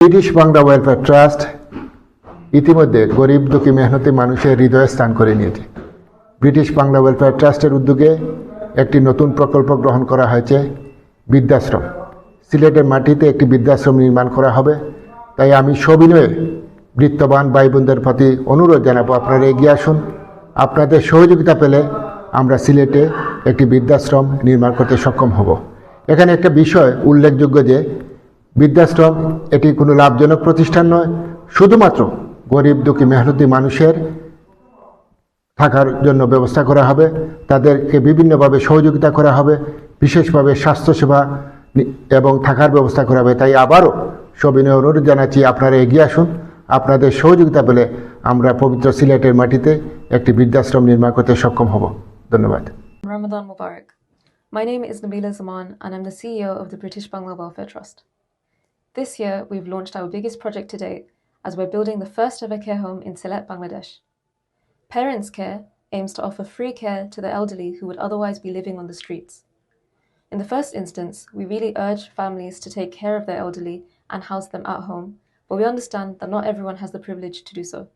British Bangla welfare trust ইতিমধ্যে গরিব দুঃখী মেহনতি মানুষের হৃদয়ে স্থান করে নিয়েছে। ব্রিটিশ বাংলা ওয়েলফেয়ার ট্রাস্টের উদ্যোগে একটি নতুন প্রকল্প গ্রহণ করা হয়েছে বৃদ্ধাশ্রম। সিলেটের মাটিতে একটি বৃদ্ধাশ্রম নির্মাণ করা হবে। তাই আমি সবিনয়ে বৃত্তবান ভাই বোনদের প্রতি অনুরোধ জানাব, আপনারা এগিয়ে আসুন। আপনাদের সহযোগিতা পেলে আমরা সিলেটে একটি বৃদ্ধাশ্রম নির্মাণ করতে সক্ষম হব। এখানে একটা বিষয় উল্লেখযোগ্য যে বৃদ্ধাশ্রম এটি কোনো লাভজনক প্রতিষ্ঠান নয়। শুধুমাত্র গরিব দুঃখী মেহনতি মানুষের থাকার জন্য ব্যবস্থা করা হবে। তাদেরকে বিভিন্নভাবে সহযোগিতা করা হবে। বিশেষভাবে স্বাস্থ্যসেবা এবং থাকার ব্যবস্থা করা হবে। তাই আবারও সবিনয় অনুরোধ জানাচ্ছি, আপনারা এগিয়ে আসুন। আপনাদের সহযোগিতা পেলে আমরা পবিত্র সিলেটের মাটিতে একটি বৃদ্ধাশ্রম নির্মাণ করতে সক্ষম হব। ধন্যবাদ. My name is Nabila Zaman and I'm the CEO of the British Bangla Welfare Trust. This year, we've launched our biggest project to date as we're building the first ever care home in Sylhet, Bangladesh. Parents Care aims to offer free care to the elderly who would otherwise be living on the streets. In the first instance, we really urge families to take care of their elderly and house them at home, but we understand that not everyone has the privilege to do so.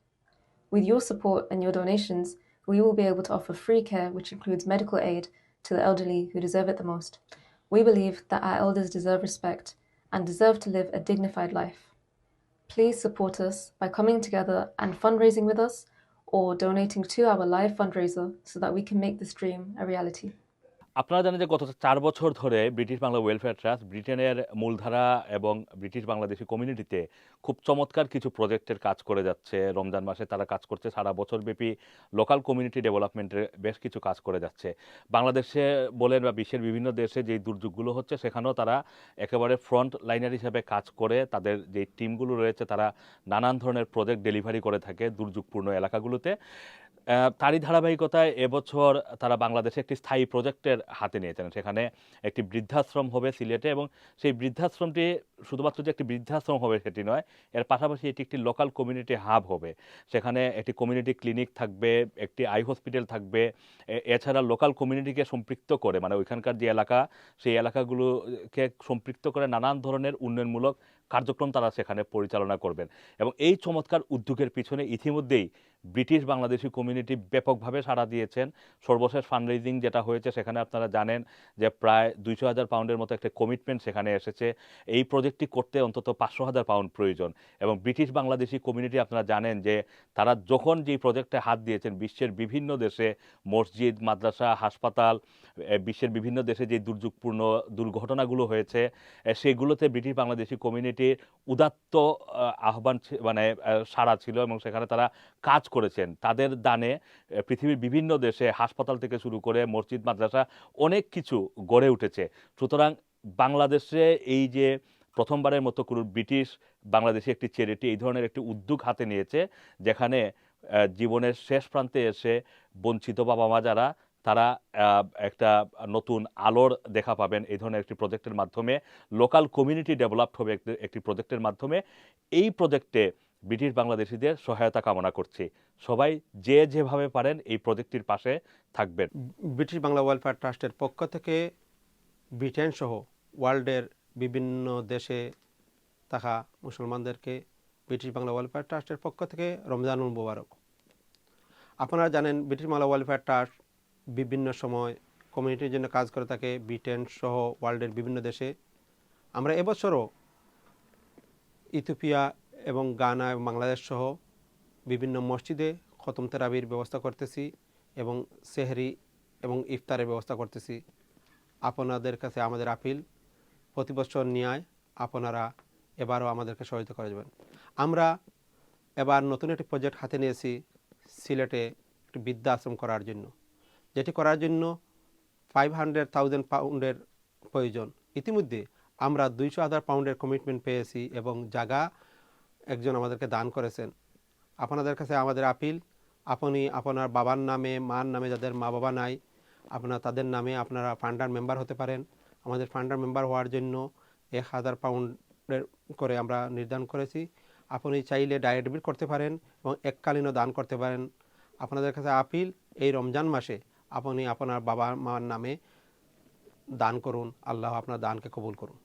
With your support and your donations, we will be able to offer free care, which includes medical aid to the elderly who deserve it the most. We believe that our elders deserve respect and deserve to live a dignified life. Please support us by coming together and fundraising with us or donating to our live fundraiser so that we can make this dream a reality. আপনারা জানেন যে গত চার বছর ধরে British Bangla welfare trust ব্রিটেনের মূলধারা এবং British Bangladeshi কমিউনিটিতে খুব চমৎকার কিছু প্রজেক্টের কাজ করে যাচ্ছে। রমজান মাসে তারা কাজ করছে সারা বছরব্যাপী লোকাল কমিউনিটি ডেভেলপমেন্টের বেশ কিছু কাজ করে যাচ্ছে। বাংলাদেশে বলেন বা বিশ্বের বিভিন্ন দেশে যেই দুর্যোগগুলো হচ্ছে, সেখানেও তারা একেবারে ফ্রন্ট লাইনার হিসেবে কাজ করে। তাদের যে টিমগুলো রয়েছে, তারা নানান ধরনের প্রজেক্ট ডেলিভারি করে থাকে দুর্যোগপূর্ণ এলাকাগুলোতে। তারই ধারাবাহিকতায় এবছর তারা বাংলাদেশে একটি স্থায়ী প্রজেক্টের হাতে নিয়েছেন সেখানে একটি বৃদ্ধাশ্রম হবে সিলেটে এবং সেই বৃদ্ধাশ্রমটি শুধুমাত্র যে একটি বৃদ্ধাশ্রম হবে সেটি নয়, এর পাশাপাশি এটি একটি লোকাল কমিউনিটি হাব হবে। সেখানে একটি কমিউনিটি ক্লিনিক থাকবে, একটি আই হসপিটাল থাকবে। এছাড়া লোকাল কমিউনিটিকে সম্পৃক্ত করে মানে ওইখানকার যে এলাকা, সেই এলাকাগুলোকে সম্পৃক্ত করে নানান ধরনের উন্নয়নমূলক কার্যক্রম তারা সেখানে পরিচালনা করবেন। এবং এই চমৎকার উদ্যোগের পিছনে ইতিমধ্যেই ব্রিটিশ বাংলাদেশি কমিউনিটি ব্যাপকভাবে সাড়া দিয়েছেন। সর্বশেষ ফান্ডরেজিং যেটা হয়েছে, সেখানে আপনারা জানেন যে প্রায় দুইশো হাজার পাউন্ডের মতো একটা কমিটমেন্ট সেখানে এসেছে। এই প্রজেক্টটি করতে অন্তত পাঁচশো হাজার পাউন্ড প্রয়োজন এবং ব্রিটিশ বাংলাদেশি কমিউনিটি আপনারা জানেন যে তারা যখন যেই প্রজেক্টে হাত দিয়েছেন, বিশ্বের বিভিন্ন দেশে মসজিদ, মাদ্রাসা, হাসপাতাল বিশ্বের বিভিন্ন দেশে যে দুর্যোগপূর্ণ দুর্ঘটনাগুলো হয়েছে সেগুলোতে ব্রিটিশ বাংলাদেশি কমিউনিটির উদাত্ত আহ্বান মানে সাড়া ছিল এবং সেখানে তারা কাজ করেছেন। তাদের দানে পৃথিবীর বিভিন্ন দেশে হাসপাতাল থেকে শুরু করে মসজিদ, মাদ্রাসা অনেক কিছু গড়ে উঠেছে। সুতরাং বাংলাদেশে এই যে প্রথমবারের মতো কোনো ব্রিটিশ বাংলাদেশি একটি চ্যারিটি এই ধরনের একটি উদ্যোগ হাতে নিয়েছে, যেখানে জীবনের শেষ প্রান্তে এসে বঞ্চিত বাবা মা যারা, তারা একটা নতুন আলোর দেখা পাবেন এই ধরনের একটি প্রজেক্টের মাধ্যমে। লোকাল কমিউনিটি ডেভেলপড হবে একটি- একটি প্রজেক্টের মাধ্যমে। এই প্রজেক্টে ব্রিটিশ বাংলাদেশিদের সহায়তা কামনা করছি। সবাই যে যেভাবে পারেন এই প্রজেক্টটির পাশে থাকবেন। ব্রিটিশ বাংলা ওয়েলফেয়ার ট্রাস্টের পক্ষ থেকে ব্রিটেন সহ ওয়ার্ল্ডের বিভিন্ন দেশে থাকা মুসলমানদেরকে ব্রিটিশ বাংলা ওয়েলফেয়ার ট্রাস্টের পক্ষ থেকে রমজানুল মুবারক। আপনারা জানেন, ব্রিটিশ বাংলা ওয়েলফেয়ার ট্রাস্ট বিভিন্ন সময় কমিউনিটির জন্য কাজ করে থাকে ব্রিটেন সহ ওয়ার্ল্ডের বিভিন্ন দেশে। আমরা এবছরও ইথিওপিয়া এবং গানা এবং বাংলাদেশ সহ বিভিন্ন মসজিদে খতম তেরাবির ব্যবস্থা করতেছি এবং সেহরি এবং ইফতারের ব্যবস্থা করতেছি। আপনাদের কাছে আমাদের আপিল, প্রতি বছর ন্যায় আপনারা এবারও আমাদেরকে সহযোগিতা করে যাবেন। আমরা এবার নতুন একটি প্রজেক্ট হাতে নিয়েছি সিলেটে একটি বৃদ্ধা আশ্রম করার জন্য। যেটি করার জন্য ফাইভ হান্ড্রেড থাউজেন্ড পাউন্ডের প্রয়োজন। ইতিমধ্যে আমরা দুইশো হাজার পাউন্ডের কমিটমেন্ট পেয়েছি এবং জায়গা একজন আমাদেরকে দান করেছেন। আপনাদের কাছে আমাদের আপিল, আপনি আপনার বাবার নামে, মার নামে যাদের মা বাবা নাই, আপনার তাদের নামে আপনারা ফান্ডার মেম্বার হতে পারেন। আমাদের ফান্ডার মেম্বার হওয়ার জন্য এক হাজার পাউন্ডের করে আমরা নির্ধারণ করেছি। আপনি চাইলে ডাইরেক্ট ডেবিট করতে পারেন এবং এককালীনও দান করতে পারেন। আপনাদের কাছে আপিল, এই রমজান মাসে আপনি আপনার বাবা মার নামে দান করুন। আল্লাহ আপনার দানকে কবুল করুন।